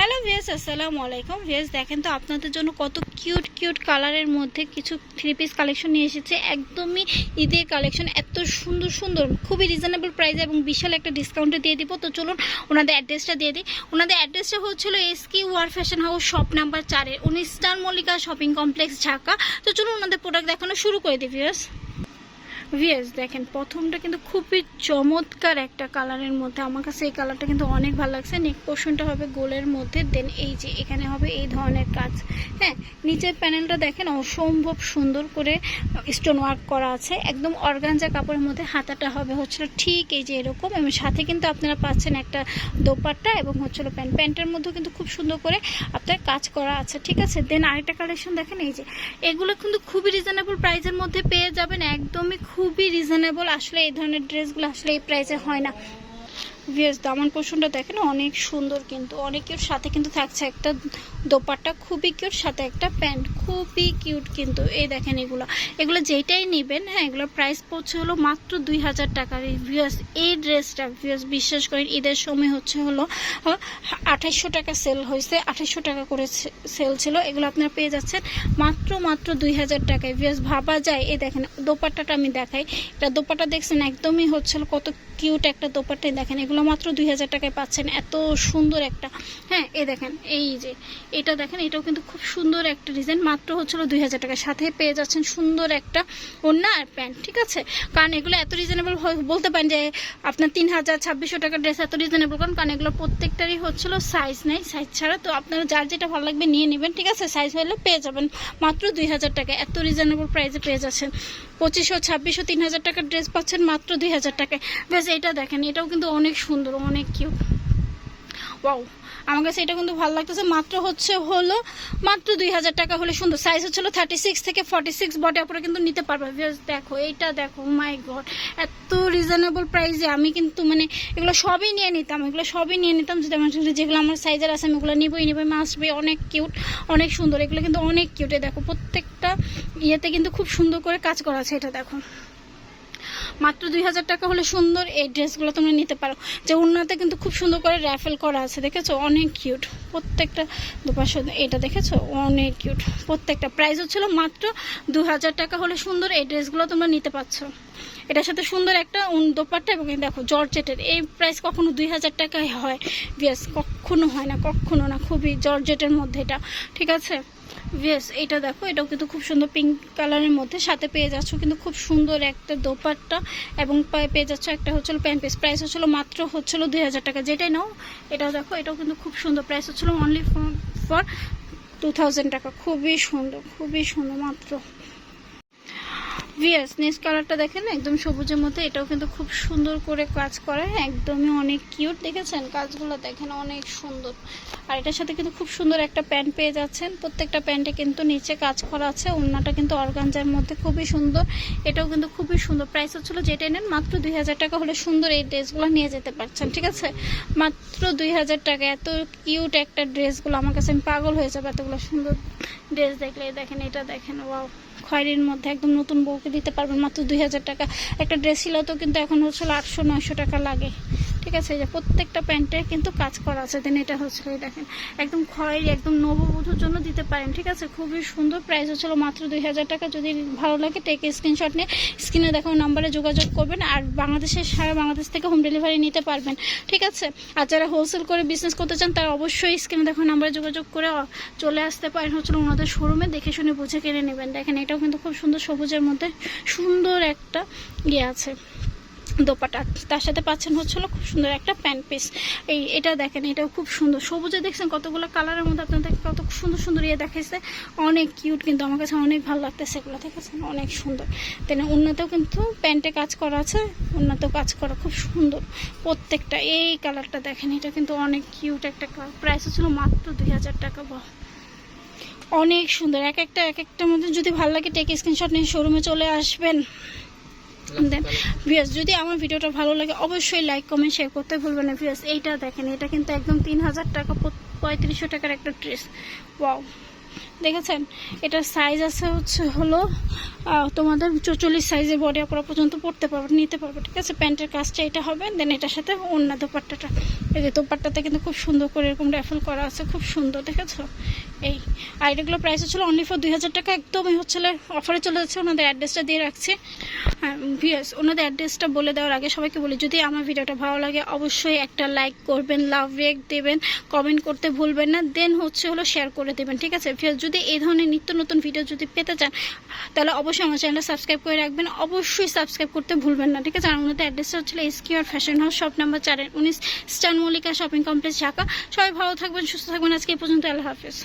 Hello ভিয়াস আসসালামু আলাইকুম। ভিয়াস দেখেন তো আপনাদের জন্য কত কিউট কিউট কালারের মধ্যে কিছু থ্রি পিস কালেকশন নিয়ে এসেছে। একদমই ঈদের কালেকশন এত সুন্দর সুন্দর, খুবই রিজনেবল প্রাইসে এবং বিশাল একটা ডিসকাউন্টে দিয়ে দিব। তো চলুন ওনাদের অ্যাড্রেসটা দিয়ে দিই। ওনাদের অ্যাড্রেসটা হচ্ছিল S Q R fashion house shop number চারের উনি star Mallika shopping complex Dhaka. তো চলুন ওনাদের প্রোডাক্ট দেখানো শুরু করে দিই ভিয়াস ভিএস দেখেন, প্রথমটা কিন্তু খুবই চমৎকার একটা কালারের মধ্যে। আমার কাছে এই কালারটা কিন্তু অনেক ভালো লাগছে। নেক পোর্শনটা হবে গোলের মধ্যে দেন এই যে এখানে হবে এই ধরনের কাজ। হ্যাঁ নিচের প্যানেলটা দেখেন, অসম্ভব সুন্দর করে স্টোন ওয়ার্ক করা আছে। একদম অর্গানজা কাপড়ের মধ্যে হাতাটা হবে হচ্ছিল ঠিক এই যে এরকম। এবং সাথে কিন্তু আপনারা পাচ্ছেন একটা দোপাট্টা এবং হচ্ছিল প্যান্ট। প্যান্টের মধ্যেও কিন্তু খুব সুন্দর করে আপনার কাজ করা আছে, ঠিক আছে? দেন আরেকটা কালেকশন দেখেন, এই যে এগুলো কিন্তু খুবই রিজনেবল প্রাইসের মধ্যে পেয়ে যাবেন। একদমই খুবই রিজনেবল আসলে এই ধরনের ড্রেসগুলো আসলে এই প্রাইসে হয় না। ভিএস দামান পোষণটা দেখেন, অনেক সুন্দর কিন্তু, অনেক কিউট সাথে কিন্তু থাকছে একটা দোপাট্টা, খুবই কিউট সাথে একটা প্যান্ট, খুবই কিউট কিন্তু, এই দেখেন এগুলো। এগুলো যেটাই নেবেন হ্যাঁ এগুলোর প্রাইস পড়ছে হলো মাত্র দুই হাজার টাকার ভিএস এই ড্রেসটা ভিএস বিশ্বাস করেন, ঈদের সময় হচ্ছে হলো আঠাইশশো টাকা সেল হয়েছে, আঠাইশশো টাকা করে সেল ছিল, এগুলো আপনারা পেয়ে যাচ্ছেন, মাত্র মাত্র দুই হাজার টাকায়। ভিএস ভাবা যায়, এই দেখেন, দোপাট্টাটা আমি দেখাই। এটা দোপাট্টা দেখছেন, একদমই হচ্ছিল কত কিউট একটা দোপাট্টাই দেখেন, এগুলো মাত্র দুই হাজার টাকায় পাচ্ছেন। এত সুন্দর একটা হ্যাঁ এই দেখেন, এই যে, এটা দেখেন, এটাও কিন্তু খুব সুন্দর একটা ডিজাইন মাত্র হচ্ছিল দুই হাজার টাকার সাথে পেয়ে যাচ্ছেন সুন্দর একটা ওড়না আর প্যান্ট, ঠিক আছে? কারণ এগুলো এত রিজনেবল বলতে পারেন যে আপনার তিন হাজার ছাব্বিশশো টাকার ড্রেস এত রিজনেবল কারণ কারণ এগুলো প্রত্যেকটারই হচ্ছিল সাইজ নেই সাইজ ছাড়া। তো আপনারা যার যেটা ভালো লাগবে নিয়ে নেবেন, ঠিক আছে? সাইজ হলে পেয়ে যাবেন। মাত্র দুই হাজার টাকা এত রিজনেবল প্রাইসে পেয়ে যাচ্ছেন। পঁচিশশো, ছাব্বিশশো, তিন হাজার টাকার ড্রেস পাচ্ছেন মাত্র দুই হাজার টাকায়। বেশ এটা দেখেন, এটাও কিন্তু অনেক সুন্দর, অনেক কিউট ওয়াও আমার কাছে এটা কিন্তু ভালো লাগতেছে। মাত্র হচ্ছে হলো, মাত্র দুই হাজার টাকা হলে সুন্দর। সাইজ হচ্ছিল থার্টি সিক্স থেকে ফর্টি সিক্স বটে আপনারা কিন্তু নিতে পারবে। দেখো, এইটা দেখো মাই গড এত রিজনেবল প্রাইসে আমি কিন্তু মানে এগুলো সবই নিয়ে নিতাম, এগুলো সবই নিয়ে নিতাম। যদি আমার যেগুলো আমার সাইজের আছে, আমি এগুলো নিবই নিবই মাসবে অনেক কিউট অনেক সুন্দর। এগুলো কিন্তু অনেক কিউটে দেখো, প্রত্যেকটা ইয়েতে কিন্তু খুব সুন্দর করে কাজ করা আছে এটা দেখো। মাত্র দুই হাজার টাকা হলে সুন্দর এই ড্রেসগুলো তোমরা নিতে পারো। যে উন্নতে কিন্তু খুব সুন্দর করে র্যাফেল করা আছে, দেখেছ? অনেক কিউট প্রত্যেকটা দুপাশে এটা দেখেছ? অনেক কিউট প্রত্যেকটা প্রাইস হচ্ছিল মাত্র দু হাজার টাকা হলে সুন্দর এই ড্রেসগুলো তোমরা নিতে পারছ। এটার সাথে সুন্দর একটা দোপাট্টা এবং দেখো জর্জেটের। এই প্রাইস কখনো দুই হাজার টাকায় হয়। বিয়াস কখনো হয় না, কখনো না। খুবই জর্জেটের মধ্যে এটা, ঠিক আছে? ইয়েস এটা দেখো, এটাও কিন্তু খুব সুন্দর পিঙ্ক কালারের মধ্যে। সাথে পেয়ে যাচ্ছ কিন্তু খুব সুন্দর একটা দোপাট্টা এবং পেয়ে যাচ্ছ একটা হচ্ছিল প্যান্ট পিস প্রাইস হচ্ছিল মাত্র হচ্ছিল দুই হাজার টাকা। যেটাই নাও, এটাও দেখো, এটাও কিন্তু খুব সুন্দর। প্রাইস হচ্ছিল অনলি ফর টু থাউজেন্ড টাকা। খুবই সুন্দর খুবই সুন্দর মাত্র। ভিয়াস নেক্সট কালারটা দেখেন, একদম সবুজের মধ্যে। এটাও কিন্তু খুব সুন্দর করে কাজ করা একদমই অনেক কিউট দেখেছেন? কাজগুলো দেখেন অনেক সুন্দর। আর এটার সাথে কিন্তু খুব সুন্দর একটা প্যান্ট পেয়ে যাচ্ছেন। প্রত্যেকটা প্যান্টে কিন্তু নিচে কাজ করা আছে, ওড়নাটা কিন্তু অর্গানজার মধ্যে খুবই সুন্দর। এটাও কিন্তু খুবই সুন্দর। প্রাইস হচ্ছিল যেটা নেন, মাত্র দুই হাজার টাকা হলে সুন্দর এই ড্রেসগুলো নিয়ে যেতে পারছেন, ঠিক আছে? মাত্র দুই হাজার টাকা, এত কিউট একটা ড্রেসগুলো। আমার কাছে আমি পাগল হয়ে যাবে এতগুলো সুন্দর ড্রেস দেখলে। দেখেন, এটা দেখেন ওয়াও খয়েরির মধ্যে একদম নতুন বউকে দিতে পারবেন মাত্র দুই হাজার টাকা। একটা ড্রেস ছিল তো, কিন্তু এখন হচ্ছে আটশো, নয়শো টাকা লাগে। ঠিক আছে, এই যে প্রত্যেকটা প্যান্টে কিন্তু কাজ করা আছে। দেন এটা হচ্ছে, এই দেখেন, একদম খয়েরি, একদম নববধূর জন্য দিতে পারেন, ঠিক আছে? খুবই সুন্দর প্রাইস হচ্ছিল মাত্র দুই হাজার টাকা। যদি ভালো লাগে টেকে স্ক্রিনশট নিয়ে স্ক্রিনে দেখো নাম্বারে যোগাযোগ করবেন আর বাংলাদেশের সারা বাংলাদেশ থেকে হোম ডেলিভারি নিতে পারবেন, ঠিক আছে? আর যারা হোলসেল করে বিজনেস করতে চান, তারা অবশ্যই স্ক্রিনে দেখো নাম্বারে যোগাযোগ করে চলে আসতে পারেন হচ্ছিল ওনাদের শোরুমে দেখে শুনে বুঝে কিনে নেবেন। দেখেন, এটাও কিন্তু খুব সুন্দর সবুজের মধ্যে সুন্দর একটা ইয়ে আছে। দোপাটা। তার সাথে পাচ্ছেন হচ্ছিল খুব সুন্দর একটা প্যান্ট পিস। এই, এটা দেখেন, এটাও খুব সুন্দর। সবুজে দেখছেন কতগুলো কালারের মধ্যে আপনাদের কত সুন্দর সুন্দর ইয়ে দেখাইছে। অনেক কিউট কিন্তু আমার কাছে অনেক ভালো লাগতেছে এগুলো দেখেছেন অনেক সুন্দর। তেন উন্নতেও কিন্তু প্যান্টে কাজ করা আছে, উন্নতেও কাজ করা খুব সুন্দর। প্রত্যেকটা, এই কালারটা দেখেন, এটা কিন্তু অনেক কিউট একটা কালার। প্রাইস হচ্ছিল মাত্র দুই হাজার টাকা বাহ অনেক সুন্দর, এক একটা, এক একটার মধ্যে যদি ভালো লাগে টেক স্ক্রিনশট নিয়ে শোরুমে চলে আসবেন। দেন ভিয়াস যদি আমার ভিডিওটা ভালো লাগে, অবশ্যই লাইক কমেন্ট শেয়ার করতে ভুলবেন না ভিয়াস এইটা দেখেন, এটা কিন্তু একদম তিন হাজার টাকা পঁয়ত্রিশশো টাকার একটা ড্রেস ওয়াও দেখেছেন? এটার সাইজ আছে হচ্ছে হলো তোমাদের চল্লিশ সাইজের বডি আপনারা পর্যন্ত পড়তে পারবে নিতে পারবে ঠিক আছে? প্যান্টের কাজটা এটা হবে দেন এটার সাথে অন্য দোপাট্টাটা। এই যে দোপাট্টাতে কিন্তু খুব সুন্দর করে এরকম র্যাফেল করা আছে খুব সুন্দর দেখেছ? এই আর এটাগুলো প্রাইস হচ্ছিল অনলি ফর দুই হাজার টাকা একদমই হচ্ছে অফারে চলে যাচ্ছে ওনাদের অ্যাড্রেসটা দিয়ে রাখছি। ভিএস ওনাদের অ্যাড্রেসটা বলে দেওয়ার আগে সবাইকে বলি যদি আমার ভিডিওটা ভালো লাগে অবশ্যই একটা লাইক করবেন লাভ রেক দেবেন কমেন্ট করতে ভুলবেন না দেন হচ্ছে হলো শেয়ার করে দেবেন ঠিক আছে? ভিউয়ার্স, যদি এই ধরনের নিত্য নতুন ভিডিও যদি পেতে চান, তাহলে অবশ্যই আমার চ্যানেলটা সাবস্ক্রাইব করে রাখবেন। অবশ্যই সাবস্ক্রাইব করতে ভুলবেন না, ঠিক আছে? আর মধ্যে অ্যাড্রেসটা হচ্ছে S Q R fashion house shop number চারের উনিশ স্টান মল্লিকা শপিং কমপ্লেক্স ঢাকা। সবাই ভালো থাকবেন, সুস্থ থাকবেন। আজকে এই পর্যন্ত, আল্লাহ হাফেজ।